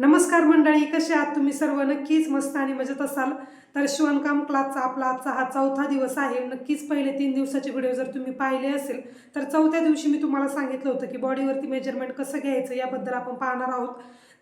नमस्कार मंडळी कसे आहात तुम्ही सर्व? नक्कीच मस्त आणि मजेत असाल. तर शिवणकाम क्लासचा आपला आजचा हा चौथा दिवस आहे. नक्कीच पहिले तीन दिवसाचे व्हिडिओ जर तुम्ही पाहिले असेल तर चौथ्या दिवशी मी तुम्हाला सांगितलं होतं की बॉडीवरती मेजरमेंट कसं घ्यायचं याबद्दल आपण पाहणार आहोत.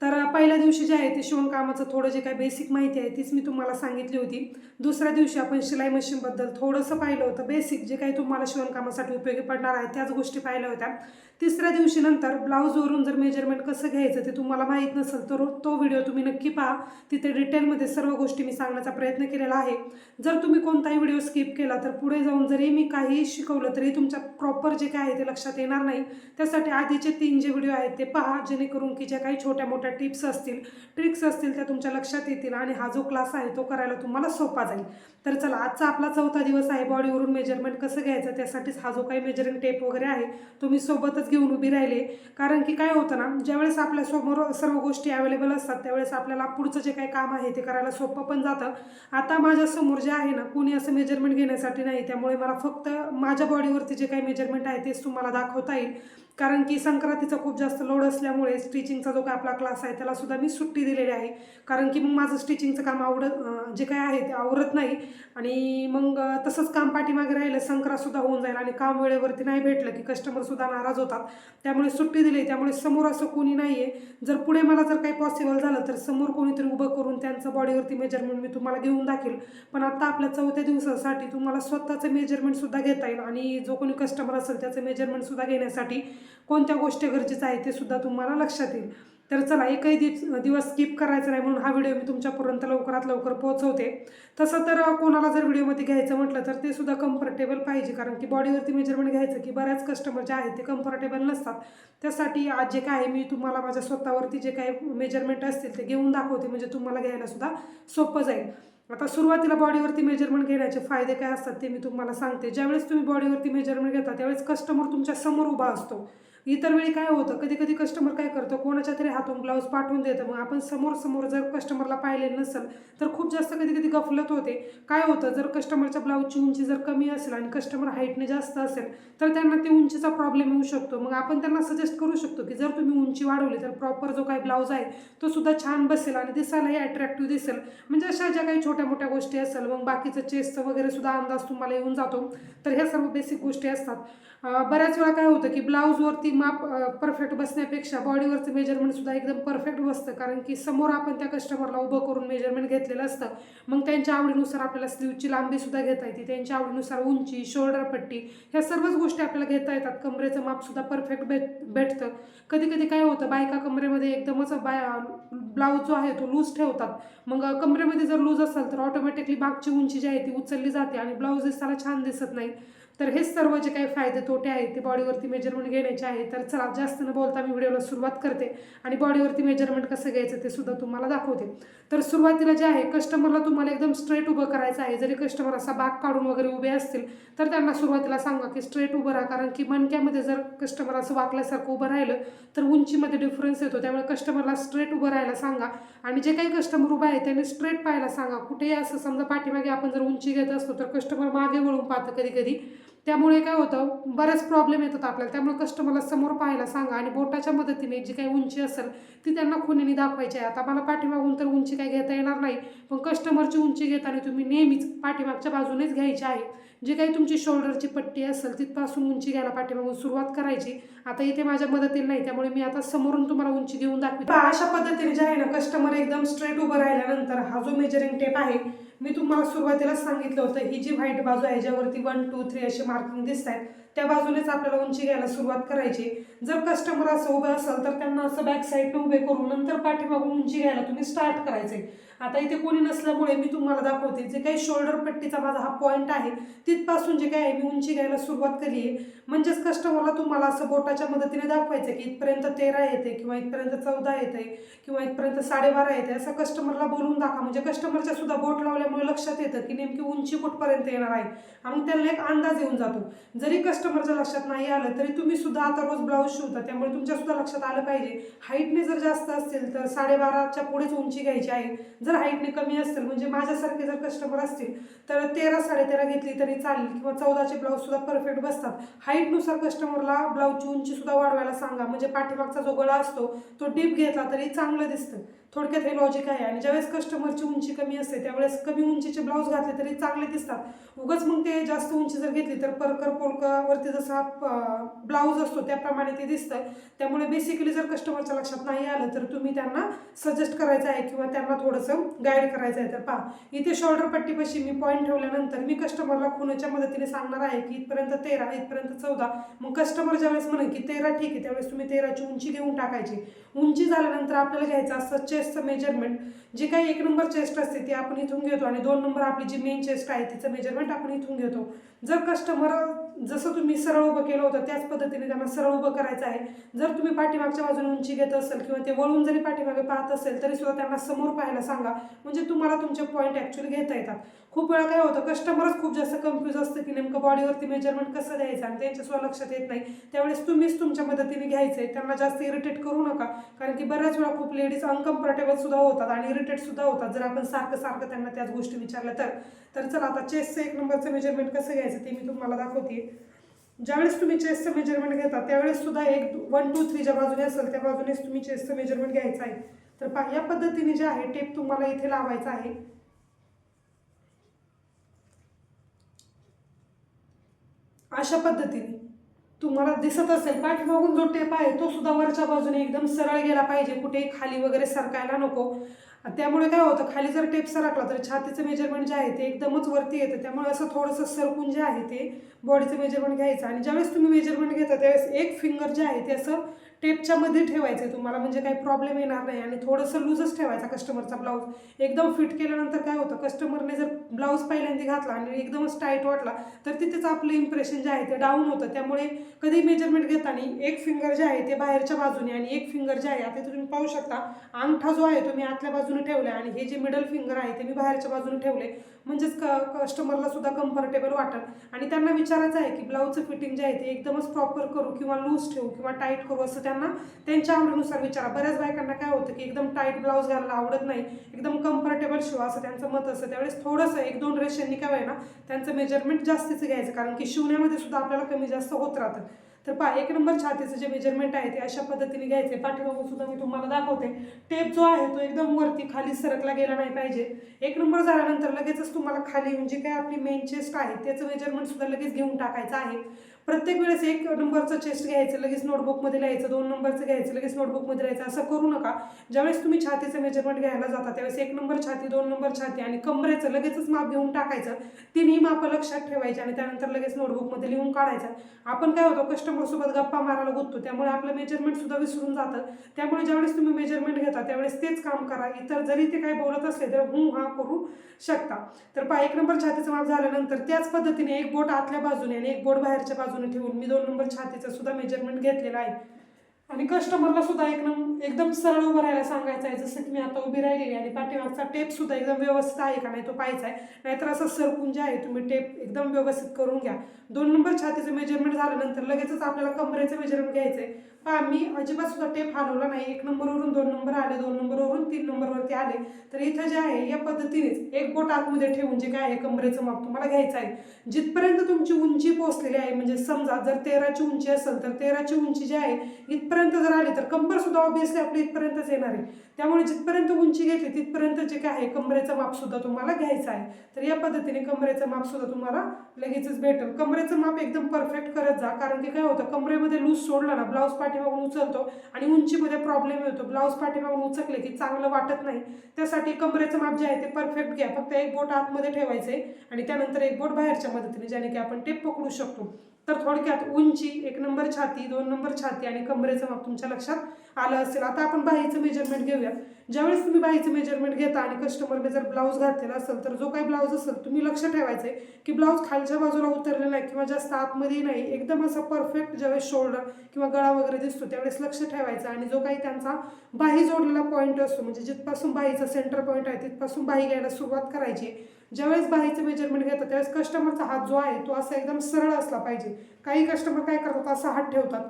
तर पहिल्या दिवशी जे आहे ते शिवणकामाचं थोडं जे काही बेसिक माहिती आहे तीच मी तुम्हाला सांगितली होती. दुसऱ्या दिवशी आपण शिलाई मशीनबद्दल थोडंसं पाहिलं होतं. बेसिक जे काही तुम्हाला शिवणकामासाठी उपयोगी पडणार आहे त्याच गोष्टी पाहिल्या होत्या. तिसऱ्या दिवशी नंतर ब्लाऊजवरून जर मेजरमेंट कसं घ्यायचं ते तुम्हाला माहीत नसेल तर तो व्हिडिओ तुम्ही नक्की पहा. तिथे डिटेलमध्ये सर्व गोष्टी मी सांगण्याचा प्रयत्न केलेला आहे. जर तुम्ही कोणताही व्हिडिओ स्किप केला तर पुढे जाऊन जरी मी काही शिकवलं तरी तुमच्या प्रॉपर जे काय आहे ते लक्षात येणार नाही. त्यासाठी आधीचे तीन जे व्हिडिओ आहेत ते पहा जेणेकरून की ज्या काही छोट्या मोठ्या टिप्स असतील ट्रिक्स असतील त्या तुमच्या लक्षात येतील आणि हा जो क्लास आहे तो करायला तुम्हाला सोपा जाईल. तर चला आजचा आपला चौथा दिवस आहे. बॉडीवरून मेजरमेंट कसं घ्यायचं त्यासाठीच हा जो काही मेजरिंग टेप वगैरे आहे तो मी सोबतच घेऊन उभी राहिले. कारण की काय होतं ना ज्यावेळेस आपल्यासमोर सर्व गोष्टी अवेलेबल असतात त्यावेळेस आपल्याला पुढचं जे काही काम आहे ते करायला सोपं पण जातं. आता माझ्यासमोर जे आहे ना कोणी असं मेजरमेंट घेण्यासाठी नाही. त्यामुळे मला फक्त माझ्या बॉडीवरती जे काही मेजरमेंट आहे तेच तुम्हाला दाखवता येईल. कारण की संक्रांतीचा खूप जास्त लोड असल्यामुळे स्टिचिंगचा जो काय आपला क्लास आहे त्याला सुद्धा मी सुट्टी दिलेली आहे. कारण की मग माझं स्टिचिंगचं काम आवडत जे काय आहे ते आवडत नाही. आणि मग तसंच काम पाठीमागे राहिलं संक्रांतसुद्धा होऊन जाईल आणि काम वेळेवरती नाही भेटलं की कस्टमरसुद्धा नाराज होतात. त्यामुळे सुट्टी दिली त्यामुळे समोर असं कोणी नाही आहे जर पुढे मला जर काही पॉसिबल झालं तर समोर कोणीतरी उभं करून त्यांचं बॉडीवरती मेजरमेंट मी तुम्हाला घेऊन दाखील. पण आत्ता आपल्या चौथ्या दिवसासाठी तुम्हाला स्वतःचं मेजरमेंटसुद्धा घेता येईल आणि जो कोणी कस्टमर असेल त्याचं मेजरमेंटसुद्धा घेण्यासाठी कोणत्या गोष्टी गरजेचं आहे ते सुद्धा तुम्हाला लक्षात येईल. तर चला एकही दिव दिवस स्किप करायचा नाही म्हणून हा व्हिडिओ मी तुमच्यापर्यंत लवकरात लवकर पोहोचवते. तसं तर कोणाला जर व्हिडिओमध्ये घ्यायचं म्हटलं तर ते सुद्धा कम्फर्टेबल पाहिजे. कारण की बॉडीवरती मेजरमेंट घ्यायचं की बऱ्याच कस्टमर जे आहेत ते कम्फर्टेबल नसतात. त्यासाठी आज जे काय आहे मी तुम्हाला माझ्या स्वतःवरती जे काही मेजरमेंट असतील ते घेऊन दाखवते. म्हणजे तुम्हाला घ्यायला सुद्धा सोपं जाईल. आता सुरुवातीला बॉडीवरती मेजरमेंट घेण्याचे फायदे काय असतात ते मी तुम्हाला सांगते. ज्यावेळेस तुम्ही बॉडीवरती मेजरमेंट घेता त्यावेळेस कस्टमर तुमच्यासमोर उभा असतो. इतर वेळी काय होतं? कधी कधी कस्टमर काय करतो? कोणाच्या तरी हातून ब्लाऊज पाठवून देतं. मग आपण समोर समोर जर कस्टमरला पाहिले नसेल तर खूप जास्त कधी कधी गफलत होते. काय होतं? जर कस्टमरच्या ब्लाऊजची उंची जर कमी असेल आणि कस्टमर हाईटने जास्त असेल तर त्यांना ते उंचीचा प्रॉब्लेम येऊ शकतो. मग आपण त्यांना सजेस्ट करू शकतो की जर तुम्ही उंची वाढवली तर प्रॉपर जो काही ब्लाऊज आहे तो सुद्धा छान बसेल आणि दिसायलाही अट्रॅक्टिव्ह दिसेल. म्हणजे अशा ज्या काही छोट्या मोठ्या गोष्टी असेल मग बाकीचं चेस्टचं वगैरे सुद्धा अंदाज तुम्हाला येऊन जातो. तर ह्या सर्व बेसिक गोष्टी असतात. बऱ्याच वेळा काय होतं की ब्लाऊजवरती माप परफेक्ट बसण्यापेक्षा बॉडीवरचं मेजरमेंटसुद्धा एकदम परफेक्ट बसतं. कारण की समोर आपण त्या कस्टमरला उभं करून मेजरमेंट घेतलेलं असतं. मग त्यांच्या आवडीनुसार आपल्याला स्लीवची लांबीसुद्धा घेता येते. त्यांच्या आवडीनुसार उंची शोल्डर पट्टी ह्या सर्वच गोष्टी आपल्याला घेता येतात. कमरेचं मापसुद्धा परफेक्ट भेट भेटतं. कधी कधी काय होतं बायका कमरेमध्ये एकदमच बाय ब्लाऊज जो आहे तो लूज ठेवतात. मग कमरेमध्ये जर लूज असेल तर ऑटोमॅटिकली मागची उंची जी आहे ती उचलली जाते आणि ब्लाऊज दिसायला छान दिसत नाही. तर हेच सर्व जे काही फायदे तोटे आहेत ते बॉडीवरती मेजरमेंट घेण्याचे आहे तर चला जास्त न बोलता मी व्हिडिओला सुरुवात करते. आणि बॉडीवरती मेजरमेंट कसं घ्यायचं ते सुद्धा तुम्हाला दाखवते. तर सुरुवातीला जे आहे कस्टमरला तुम्हाला एकदम स्ट्रेट उभं करायचं आहे. जरी कस्टमर असा बाग काढून वगैरे उभे असतील तर त्यांना सुरुवातीला सांगा की स्ट्रेट उभं राहा. कारण की मणक्यामध्ये जर कस्टमर असं वाकल्यासारखं उभं राहिलं तर उंचीमध्ये डिफरन्स येतो. त्यामुळे कस्टमरला स्ट्रेट उभं राहायला सांगा. आणि जे काही कस्टमर उभं आहे त्यांनी स्ट्रेट पाहायला सांगा. कुठेही असं समजा पाठीमागे आपण जर उंची घेत असतो तर कस्टमर मागे वळून पाहतं कधी कधी त्यामुळे काय होतं बरेच प्रॉब्लेम येतात आपल्याला. त्यामुळे कस्टमरला समोर पाहायला सांगा आणि बोटाच्या मदतीने जी काही उंची असेल ती त्यांना खुनीने दाखवायची आहे. आता मला पाठीमागून तर उंची काही घेता येणार नाही पण कस्टमरची उंची घेताना तुम्ही नेहमीच पाठीमागच्या बाजूनेच घ्यायची आहे. जी काही तुमची शोल्डरची पट्टी असेल तिथपासून उंची घ्यायला पाठीमागून सुरुवात करायची. आता इथे माझ्या मदतीला नाही त्यामुळे मी आता समोरून तुम्हाला उंची घेऊन दाखवते. अशा पद्धतीने जे आहे ना कस्टमर एकदम स्ट्रेट उभं राहिल्यानंतर हा जो मेजरिंग टेप आहे मी तुम्हाला सुरुवातीला सांगितलं होतं ही जी व्हाईट बाजू आहे ज्यावरती वन टू थ्री असे मार्किंग दिसत आहेत त्या बाजूनेच आपल्याला उंची घ्यायला सुरुवात करायची. जर कस्टमर असं उभं असेल तर त्यांना असं बॅक साईडने उभे करून नंतर पाठीमागून उंची घ्यायला तुम्ही स्टार्ट करायचे आता इथे कोणी नसल्यामुळे मी तुम्हाला दाखवते जे काही शोल्डर पट्टीचा माझा हा पॉईंट आहे तिथपासून जे काय आहे मी उंची घ्यायला सुरुवात केली आहे. म्हणजेच कस्टमरला तुम्हाला असं बोटाच्या मदतीने दाखवायचं की इथपर्यंत तेरा येते किंवा इथपर्यंत चौदा येते किंवा इथपर्यंत साडेबारा येते असं कस्टमरला बोलून दाखवा. म्हणजे कस्टमरच्या सुद्धा बोट लावल्यामुळे लक्षात येतं की नेमकी उंची कुठपर्यंत येणार आहे. आणि मग त्यांना एक अंदाज येऊन जातो. जरी कस्टमरच्या लक्षात नाही आलं तरी तुम्ही सुद्धा आता रोज ब्लाऊज शिवता. त्यामुळे तुमच्या सुद्धा लक्षात आलं पाहिजे. हाईटने जर जास्त असतील तर साडेबाराच्या पुढेच उंची घ्यायची आहे. जर हाईटने कमी असतील म्हणजे माझ्यासारखे जर कस्टमर असतील तर तेरा साडेतेरा घेतली तरी चालेल किंवा चौदाचे ब्लाऊजसुद्धा परफेक्ट बसतात. हाईटनुसार कस्टमरला ब्लाऊजची उंचीसुद्धा वाढवायला सांगा. म्हणजे पाठीमागचा जो गळा असतो तो डीप घेतला तरी चांगलं दिसतं. थोडक्यात हे लॉजिक आहे. आणि ज्यावेळेस कस्टमरची उंची कमी असते त्यावेळेस कमी उंचीचे ब्लाऊज घातले तरी चांगले दिसतात. उगाच मग ते जास्त उंची जर घेतली तर परकर पोलकावरती जसा ब्लाऊज असतो त्याप्रमाणे ते दिसतं त्यामुळे बेसिकली जर कस्टमरच्या लक्षात नाही आलं तर तुम्ही त्यांना सजेस्ट करायचं आहे किंवा त्यांना थोडंसं गाईड करायचं आहे तर पहा. इथे शोल्डर पट्टीपाशी मी पॉईंट ठेवल्यानंतर मी कस्टमरला खुनाच्या मदतीने सांगणार आहे की इथपर्यंत तेरा इथपर्यंत चौदा. मग कस्टमर ज्यावेळेस म्हणेल की तेरा ठीक आहे त्यावेळेस तुम्ही तेराची उंची घेऊन टाकायची. उंची झाल्यानंतर आपल्याला घ्यायचं असतं चेस्टचं मेजरमेंट जे काही एक नंबर चेस्ट असते ती आपण इथून घेतो आणि दोन नंबर आपली जी मेन चेस्ट आहे तिचं मेजरमेंट आपण इथून घेतो. जर कस्टमर जसं तुम्ही सरळ उभं केलं होतं त्याच पद्धतीने त्यांना सरळ उभं करायचं आहे. जर तुम्ही पाठीमागच्या बाजूने उंची घेत असेल किंवा ते वळून जरी पाठीमागे पाहत असेल तरी सुद्धा त्यांना समोर पाहायला सांगा. म्हणजे तुम्हाला तुमचे पॉईंट ॲक्च्युली घेता येतात. खूप वेळा काय होतं कस्टमरच खूप जास्त कन्फ्यूज असतं की नेमकं बॉडीवरती मेजरमेंट कसं द्यायचं आणि त्यांच्या सुद्धा लक्षात येत नाही. त्यावेळेस तुम्हीच तुमच्या मदतीने घ्यायचं आहे त्यांना जास्त इरिटेट करू नका. कारण की बऱ्याच वेळा खूप लेडीज अनकम्फर्टेबल सुद्धा होतात आणि इरिटेट सुद्धा होतात. जर आपण सारखं सारखं त्यांना त्याच गोष्टी विचारल्या तर तर चला आता चेस्टचं एक नंबरचं मेजरमेंट कसं घ्यायचं ते मी तुम्हाला दाखवते. ज्यावेळेस तुम्ही चेस्टचं मेजरमेंट घेता त्यावेळेस सुद्धा एक वन टू थ्री ज्या बाजूने असेल त्या बाजूनेच तुम्ही चेस्टचं मेजरमेंट घ्यायचं आहे. तर पा या पद्धतीने जे आहे टेप तुम्हाला इथे लावायचा आहे. अशा पद्धतीने. तुम्हाला दिसत असेल पाठीमागून जो टेप आहे तो सुद्धा वरच्या बाजूने एकदम सरळ गेला पाहिजे. कुठेही खाली वगैरे सरकायला नको. त्यामुळे काय होतं खाली जर टेप सरकला तर छातीचं मेजरमेंट जे आहे ते एकदमच वरती येतं. त्यामुळे असं थोडंसं सरकून जे आहे ते बॉडीचं मेजरमेंट घ्यायचं. आणि ज्यावेळेस तुम्ही मेजरमेंट घेता त्यावेळेस एक फिंगर जे आहे ते असं टेपच्या मध्ये ठेवायचं आहे तुम्हाला म्हणजे काही प्रॉब्लेम येणार नाही आणि थोडंसं लूजच ठेवायचा कस्टमरचा ब्लाऊज एकदम फिट केल्यानंतर काय होतं कस्टमरने जर ब्लाऊज पहिल्यांदा घातला आणि एकदमच टाईट वाटला तर तिथेच आपलं इम्प्रेशन जे आहे ते डाऊन होतं. त्यामुळे कधी मेजरमेंट घेताना एक फिंगर जे आहे ते बाहेरच्या बाजूने आणि एक फिंगर जे आहे आता तुम्ही पाहू शकता. अंगठा जो आहे तो मी आतल्या बाजूने ठेवला आणि हे जे मिडल फिंगर आहे ते मी बाहेरच्या बाजूने ठेवले. म्हणजेच क कस्टमरला सुद्धा कम्फर्टेबल वाटेल. आणि त्यांना विचारायचं आहे की ब्लाऊजचं फिटिंग जे आहे ते एकदमच प्रॉपर करू किंवा लूज ठेवू किंवा टाईट करू असं त्यांना त्यांच्या आवडीनुसार विचारा. बऱ्याच बायकांना काय होतं की एकदम टाईट ब्लाऊज घालायला आवडत नाही एकदम कम्फर्टेबल शिवा असं त्यांचं मत असतं. त्यावेळेस थोडंसं एक दोन रेषांनी काय ना त्यांचं मेजरमेंट जास्तीचं घ्यायचं. कारण की शिवण्यामध्ये सुद्धा आपल्याला कमी जास्त होत राहतं. तर पहा एक नंबर छातीचं जे मेजरमेंट आहे ते अशा पद्धतीने घ्यायचे. पाठीमागून सुद्धा मी तुम्हाला दाखवते. टेप जो आहे तो एकदम वरती खाली सरकला गेला नाही पाहिजे. एक नंबर झाल्यानंतर लगेचच तुम्हाला खाली म्हणजे काय आपली मेन चेस्ट आहे त्याचं मेजरमेंट सुद्धा लगेच घेऊन टाकायचं आहे. प्रत्येक वेळेस एक नंबरचं चेस्ट घ्यायचं लगेच नोटबुकमध्ये लिहायचं दोन नंबरचं घ्यायचं लगेच नोटबुकमध्ये लिहायचं. असं करू नका. ज्यावेळेस तुम्ही छातीचं मेजरमेंट घ्यायला जाता त्यावेळेस एक नंबर छाती दोन नंबर छाती आणि कमरेचं लगेचच माप घेऊन टाकायचं. तिन्ही माप लक्षात ठेवायची आणि त्यानंतर लगेच नोटबुकमध्ये लिहून काढायचं. आपण काय होतो कस्टमरसोबत गप्पा मारायला गुंततो त्यामुळे आपलं मेजरमेंटसुद्धा विसरून जातं. त्यामुळे ज्यावेळेस तुम्ही मेजरमेंट घेता त्यावेळेस तेच काम करा. इतर जरी ते काही बोलत असले तर हू हा करू शकता. तर पा एक नंबर छातीचं माप झाल्यानंतर त्याच पद्धतीने एक बोट आतल्या बाजूने आणि एक बोट बाहेरच्या बाजूने बाजूने ठेवून मी दोन नंबर छातीचं सुद्धा मेजरमेंट घेतलेला आहे. आणि कस्टमरला सुद्धा एक नंबर एकदम सरळ उभं राहायला सांगायचं आहे जसं की मी आता उभी राहिलेली आणि पाठीमागचा टेप सुद्धा एकदम व्यवस्थित आहे का नाही तो पाहायचा आहे. नाहीतर असं सरकून जे आहे तुम्ही टेप एकदम व्यवस्थित करून घ्या. दोन नंबर छातीचं मेजरमेंट झाल्यानंतर लगेचच आपल्याला कमरेचं मेजरमेंट घ्यायचं आहे पहा मी अजिबात सुद्धा टेप हलवला नाही. एक नंबरवरून दोन नंबर आले दोन नंबरवरून तीन नंबरवरती आले. तर इथं जे आहे या पद्धतीनेच एक बोट आतमध्ये ठेवून जे काय आहे कमरेचं माप तुम्हाला घ्यायचं आहे. जिथपर्यंत तुमची उंची पोहोचलेली आहे म्हणजे समजा जर तेराची उंची असेल तर तेराची उंची जी आहे इथपर्यंत जर आली तर कंबर सुद्धा ऑब्विसली आपली इथपर्यंतच येणार आहे. त्यामुळे जिथपर्यंत उंची घेतली तिथपर्यंत जे काय आहे कमरेचं माप सुद्धा तुम्हाला घ्यायचं आहे. तर या पद्धतीने कमरेचं माप सुद्धा तुम्हाला लगेचच भेटेल. कमरेचं माप एकदम परफेक्ट करत जा कारण की काय होतं कमरेमध्ये लूज सोडला ना ब्लाऊज पाठीमागून उचलतो आणि उंचीमध्ये प्रॉब्लेम येतो. ब्लाऊज पाठीमागून उचकले की चांगलं वाटत नाही. त्यासाठी कमरेचं माप जे आहे ते परफेक्ट घ्या. फक्त एक बोट आतमध्ये ठेवायचे आणि त्यानंतर एक बोट बाहेरच्या मदतीने ज्याने की आपण टेप पकडू शकतो. तर थोडक्यात उंची एक नंबर छाती दोन नंबर छाती आणि कमरेचं माप तुमच्या लक्षात आलं असेल. आता आपण बाहीचं मेजरमेंट घेऊया. ज्यावेळेस तुम्ही बाहीचं मेजरमेंट घेता आणि कस्टमरने जर ब्लाऊज घातलेला असेल तर जो काही ब्लाऊज असेल तुम्ही लक्ष ठेवायचं आहे की ब्लाऊज खालच्या बाजूला उतरलेला नाही किंवा जास्त आतमध्ये नाही एकदम असं परफेक्ट ज्यावेळेस शोल्डर किंवा गळा वगैरे दिसतो त्यावेळेस लक्ष ठेवायचं आणि जो काही त्यांचा बाही जोडलेला पॉईंट असतो म्हणजे जिथपासून बाहीचा सेंटर पॉईंट आहे तिथपासून बाही घ्यायला सुरुवात करायची ज्यावेळेस बाईचं मेजरमेंट घेतात त्यावेळेस कस्टमरचा हात जो आहे तो असा एकदम सरळ असला पाहिजे. काही कस्टमर काय करतात असा हात ठेवतात.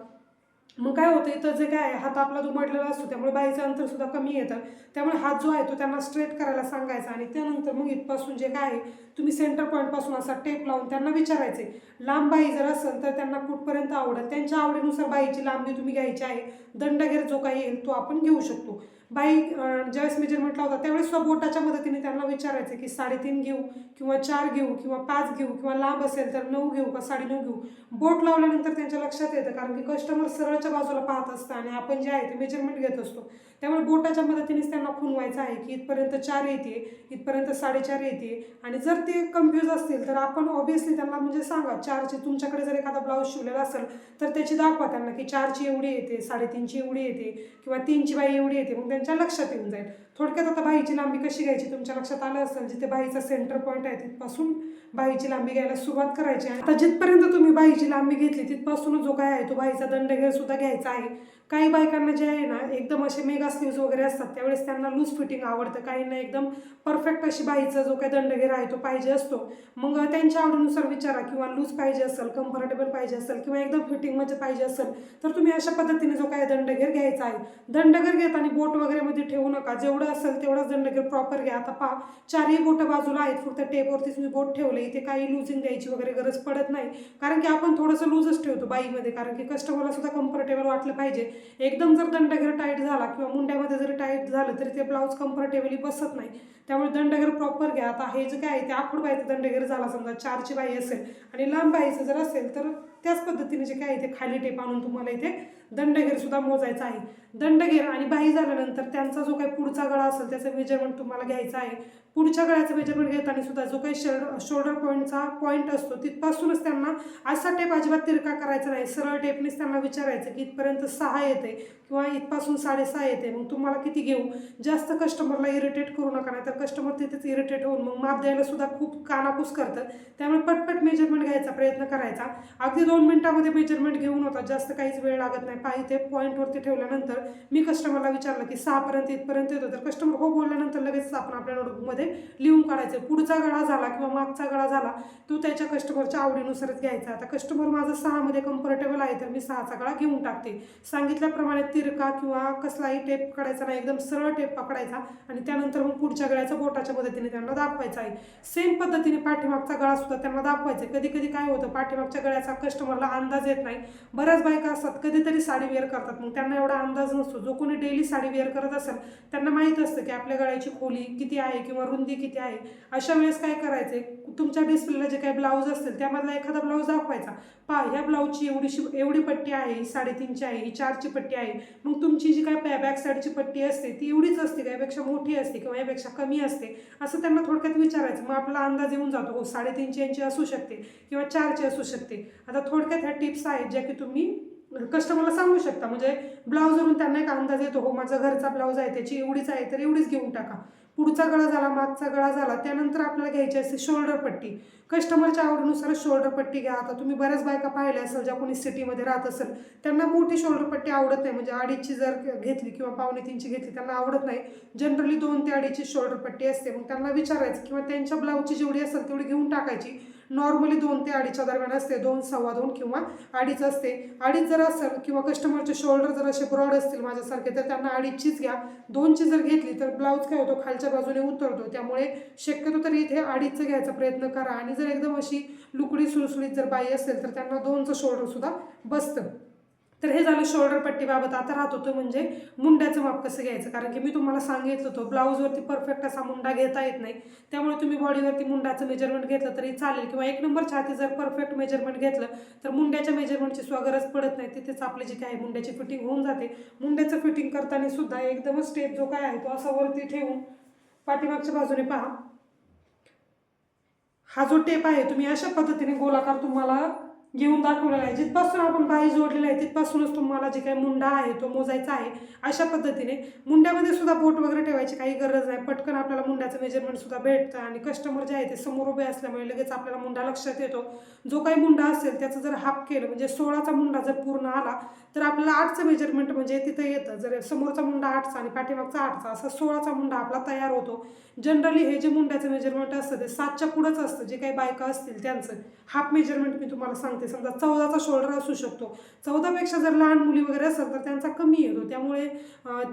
मग काय होतं इथं जे काय हात आपला दुमडलेला असतो त्यामुळे बाईचं अंतर सुद्धा कमी येतं. त्यामुळे हात जो आहे तो त्यांना स्ट्रेट करायला सांगायचा आणि त्यानंतर मग इथपासून जे काय आहे तुम्ही सेंटर पॉईंटपासून असा टेप लावून त्यांना विचारायचे. लांब बाई जर असेल तर त्यांना कुठपर्यंत आवडेल? त्यांच्या आवडीनुसार बाईची लांबी तुम्ही घ्यायची आहे. दंडगेर जो काही येईल तो आपण घेऊ शकतो. बाई ज्यावेळेस मेजरमेंट होता त्यावेळेस स्वबोटाच्या बोटाच्या मदतीने त्यांना विचारायचं की साडेतीन घेऊ किंवा चार घेऊ किंवा पाच घेऊ किंवा लांब असेल तर नऊ घेऊ का साडेनऊ घेऊ? बोट लावल्यानंतर त्यांच्या लक्षात येतं कारण की कस्टमर सरळच्या बाजूला पाहत असतं आणि आपण जे आहे ते मेजरमेंट घेत असतो. त्यामुळे बोटाच्या मदतीनेच त्यांना खुणवायचं आहे की इथपर्यंत चार येते इथपर्यंत साडेचार येते. आणि जर ते कन्फ्यूज असतील तर आपण ऑब्विसली त्यांना म्हणजे सांगा चारची तुमच्याकडे जर एखादा ब्लाऊज शिवलेला असेल तर त्याची दाखवा त्यांना की चारची एवढी येते साडेतीनची एवढी येते किंवा तीनची बाई एवढी येते मग त्यांच्या लक्षात येऊन जाईल. थोडक्यात आता बाईची लांबी कशी घ्यायची तुमच्या लक्षात आलं असेल जिथे बाईचा सेंटर पॉईंट आहे तिथपासून बाईची लांबी घ्यायला सुरुवात करायची आहे. आता जिथपर्यंत तुम्ही बाईची लांबी घेतली तिथपासून जो काय आहे तो बाईचा दंड सुद्धा घ्यायचा आहे. काही बायकांना जे आहे ना एकदम असे मेगा स्लीव्ज वगैरे असतात त्यावेळेस त्यांना लूज फिटिंग आवडतं. काहींना एकदम परफेक्ट अशी बाईचा जो काही दंडघेर आहे तो पाहिजे असतो. मग त्यांच्या आवडीनुसार विचारा किंवा लूज पाहिजे असेल कम्फर्टेबल पाहिजे असेल किंवा एकदम फिटिंगमध्ये पाहिजे असेल तर तुम्ही अशा पद्धतीने जो काय दंडघेर घ्यायचा आहे दंडघेर घेताना बोट वगैरे मध्ये ठेवू नका. जेवढं असेल तेवढंच दंडघेर प्रॉपर घ्या. आता पहा चारही बोटं बाजूला आहेत फक्त टेपवरतीच मी बोट ठेवले इथे काही लूजिंग द्यायची वगैरे गरज पडत नाही. कारण की आपण थोडंसं लूजच ठेवतो बाईमध्ये कारण की कस्टमरला सुद्धा कम्फर्टेबल वाटलं पाहिजे. एकदम जर दंडघर टाईट झाला किंवा मुंड्यामध्ये जरी टाईट झालं तरी ते ब्लाऊज कम्फर्टेबली बसत नाही. त्यामुळे दंडघेर प्रॉपर घ्या. आता हे जे काय आहे ते आखूड बाईचं दंडघेर झाला समजा चारची बाई असेल आणि लांब बाईचं जर असेल तर त्याच पद्धतीने जे काय आहे ते खाली टेप आणून तुम्हाला इथे दंडघेर सुद्धा मोजायचा आहे. दंड दंडघेर आणि बाई झाल्यानंतर त्यांचा जो काही पुढचा गळा असेल त्याचं मेजरमेंट तुम्हाला घ्यायचं आहे. पुढच्या गळ्याचं मेजरमेंट घेताना सुद्धा जो काही शर्ड शोल्डर पॉईंटचा पॉईंट असतो तिथपासूनच त्यांना असा टेप अजिबात तिरका करायचा नाही. सरळ टेपनेच त्यांना विचारायचं की इथपर्यंत सहा येते किंवा इथपासून साडेसहा येते. मग तुम्हाला किती घेऊ? जास्त कस्टमरला इरिटेट करू नका नाही तर कस्टमर तिथेच इरिटेट होऊन मग माप द्यायला सुद्धा खूप कानापूस करतं. त्यामुळे पटपट मेजरमेंट घ्यायचा प्रयत्न करायचा. अगदी दोन मिनिटामध्ये मेजरमेंट घेऊन होता. जास्त काहीच वेळ लागत नाही. पाहिजे ते पॉईंटवरती ठेवल्यानंतर मी कस्टमरला विचारलं की सहापर्यंत इथपर्यंत येतो. तर कस्टमर हो बोलल्यानंतर लगेच आपण आपल्या नोटबुकमध्ये लिहून काढायचं. पुढचा गळा झाला किंवा मागचा गळा झाला तो त्याच्या कस्टमरच्या आवडीनुसारच घ्यायचा. आता कस्टमर माझं सहामध्ये कम्फर्टेबल आहे तर मी सहाचा गळा घेऊन टाकते. सांगितल्याप्रमाणे तिरका किंवा कसलाही टेप काढायचा नाही एकदम सरळ टेप पकडायचा आणि त्यानंतर मग पुढच्या गळ्याचा बोटाच्या मदतीने त्यांना दाखवायचा आहे. सेम पद्धतीने पाठीमागचा गळा सुद्धा त्यांना दाखवायचा आहे. कधी कधी काय होतं पाठीमागच्या गळ्याचा कस्टमरला अंदाज येत नाही. बऱ्याच बायका असतात कधीतरी साडी वेअर करतात मग त्यांना एवढा अंदाज नसतो. जो कोणी डेली साडी वेअर करत असेल त्यांना माहीत असतं की आपल्या गळ्याची खोली किती आहे किंवा रुंदी किती आहे. अशा वेळेस काय करायचं तुमच्या डिस्प्लेला जे काही ब्लाऊज असतील त्यामधला एखादा ब्लाऊज दाखवायचा. पहा ह्या ब्लाऊजची एवढीशी एवढी पट्टी आहे ही साडेतीनची आहे ही चारची पट्टी आहे. मग तुमची जी काय बॅक साईडची पट्टी असते ती एवढीच असते का? यापेक्षा मोठी असते किंवा यापेक्षा कमी असते? असं त्यांना थोडक्यात विचारायचं. मग आपला अंदाज येऊन जातो हो साडेतीनची यांची असू शकते किंवा चारची असू शकते. आता थोडक्यात ह्या टिप्स आहेत ज्या की तुम्ही म्हणजे कस्टमरला सांगू शकता. म्हणजे ब्लाऊजवरून त्यांना एक अंदाज येतो हो माझा घरचा ब्लाऊज आहे त्याची एवढीच आहे तर एवढीच घेऊन टाका. पुढचा गळा झाला मागचा गळा झाला त्यानंतर आपल्याला घ्यायची असते शोल्डर पट्टी. कस्टमरच्या आवडीनुसार शोल्डर पट्टी घ्या. आता तुम्ही बऱ्याच बायका पाहिल्या असेल ज्या कोणी सिटीमध्ये राहत असेल त्यांना मोठी शोल्डर पट्टी आवडत नाही. म्हणजे अडीचची जर घेतली किंवा पावणे तीनची घेतली त्यांना आवडत नाही. जनरली दोन ते अडीचची शोल्डर पट्टी असते. मग त्यांना विचारायचं किंवा त्यांच्या ब्लाऊजची जेवढी असेल तेवढी घेऊन टाकायची. नॉर्मली दोन ते अडीचच्या दरम्यान असते. दोन सव्वा दोन किंवा अडीच असते. अडीच जर असेल किंवा कस्टमरचे शोल्डर जर असे ब्रॉड असतील माझ्यासारखे तर त्यांना अडीचचीच घ्या. दोनची जर घेतली तर ब्लाऊज काय होतो? खालच्या बाजूने उतरतो. त्यामुळे शक्यतो तरी इथे अडीचचं घ्यायचा प्रयत्न करा. आणि जर एकदम अशी लुकडी सुळसुळीत जर बाई असेल तर त्यांना दोनचं शोल्डरसुद्धा बसतं. तर हे झालं शोल्डर पट्टीबाबत. आता राहत होतं म्हणजे मुंड्याचं माप कसं घ्यायचं? कारण की मी तुम्हाला सांगितलं होतं ब्लाऊजवरती परफेक्ट असा मुंडा घेता येत नाही. त्यामुळे तुम्ही बॉडीवरती मुंडाचं मेजरमेंट घेतलं तरी चालेल. किंवा एक नंबर छाती जर परफेक्ट मेजरमेंट घेतलं तर मुंड्याच्या मेजरमेंटची स्वगरज पडत नाही. तिथेच आपली जी काय आहे मुंड्याची फिटिंग होऊन जाते. मुंड्याचं फिटिंग करताना सुद्धा एकदमच स्टेप जो काय आहे तो असा वरती ठेवून पाठीमागच्या बाजूने पहा. हा जो टेप आहे तुम्ही अशा पद्धतीने गोलाकार तुम्हाला घेऊन दाखवलेला आहे. जिथपासून आपण बाई जोडलेला आहे तिथपासूनच तुम्हाला जे काही मुंडा आहे तो मोजायचा आहे अशा पद्धतीने मुंड्यामध्ये सुद्धा बोट वगैरे ठेवायची काही गरज नाही. पटकन आपल्याला मुंड्याचं मेजरमेंट सुद्धा भेटतं आणि कस्टमर जे आहे ते समोर उभे असल्यामुळे लगेच आपल्याला मुंडा लक्षात येतो. जो काही मुंडा असेल त्याचं जर हाफ केलं म्हणजे सोळाचा मुंडा जर पूर्ण आला तर आपल्याला आठचं मेजरमेंट म्हणजे तिथं येतं. जर समोरचा मुंडा आठचा आणि पाठीमागचा आठचा असा सोळाचा मुंडा आपला तयार होतो. जनरली हे जे मुंड्याचं मेजरमेंट असतं ते सातच्या पुढंच असतं. जे काही बायका असतील त्यांचं. हाफ मेजरमेंट मी तुम्हाला सांगतो. समजा चौदाचा शोल्डर असू शकतो. चौदापेक्षा जर लहान मुली वगैरे असेल तर त्यांचा कमी येतो. त्यामुळे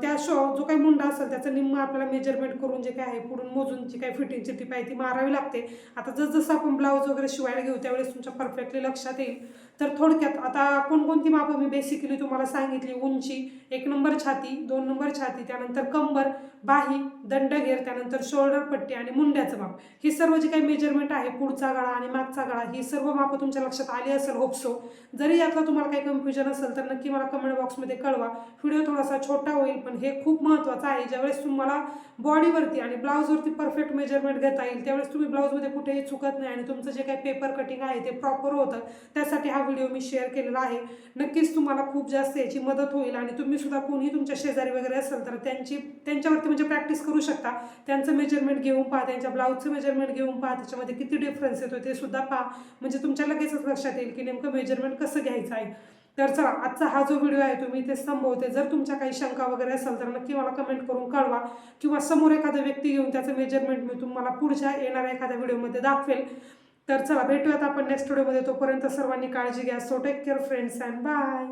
त्या शो जो काही मुंडा असेल त्याचं निम्म आपल्याला मेजरमेंट करून जे काय आहे पुढून मोजून जी काही फिटिंगची टीप आहे ती मारावी लागते. आता जसजसं आपण ब्लाऊज वगैरे शिवायला घेऊ त्यावेळेस तुमच्या परफेक्टली लक्षात येईल. तर थोडक्यात आता कोणकोणती मापं मी बेसिकली तुम्हाला सांगितली? उंची एक नंबर छाती दोन नंबर छाती त्यानंतर कंबर बाही दंडघेर त्यानंतर शोल्डर पट्टी आणि मुंड्याचं माप. ही सर्व जी काही मेजरमेंट आहे पुढचा गळा आणि मागचा गळा ही सर्व मापं तुमच्या लक्षात आली असेल होपसो जरी यातलं तुम्हाला काही कन्फ्युजन असेल तर नक्की मला कमेंट बॉक्समध्ये कळवा. व्हिडिओ थोडासा छोटा होईल पण हे खूप महत्त्वाचं आहे. ज्यावेळेस तुम्हाला बॉडीवरती आणि ब्लाऊजवरती परफेक्ट मेजरमेंट घेता येईल त्यावेळेस तुम्ही ब्लाऊजमध्ये कुठेही चुकत नाही आणि तुमचं जे काही पेपर कटिंग आहे ते प्रॉपर होतं त्यासाठी हा व्हिडिओ मी शेअर केलेला आहे. नक्कीच तुम्हाला खूप जास्त याची मदत होईल आणि तुम्ही सुद्धा कोणी तुमच्या शेजारी वगैरे असेल तर त्यांची त्यांच्यावरती म्हणजे प्रॅक्टिस करू शकता. त्यांचं मेजरमेंट घेऊन पहा त्यांच्या ब्लाऊजचं मेजरमेंट घेऊन पहा त्याच्यामध्ये किती डिफरन्स येतो ते सुद्धा पहा. म्हणजे तुमच्या लगेचच लक्षात येईल की नेमकं मेजरमेंट कसं घ्यायचं आहे. तर चला आजचा हा जो व्हिडिओ आहे तुम्ही ते इथे संभवते जर तुमच्या काही शंका वगैरे असेल तर नक्की मला कमेंट करून कळवा. किंवा समोर एखादा व्यक्ती घेऊन त्याचं मेजरमेंट मी तुम्हाला पुढच्या येणाऱ्या एखाद्या व्हिडिओमध्ये दाखवेल. तर चला भेटूयात आपण नेक्स्ट व्हिडिओमध्ये तोपर्यंत सर्वांनी काळजी घ्या. So take care friends and bye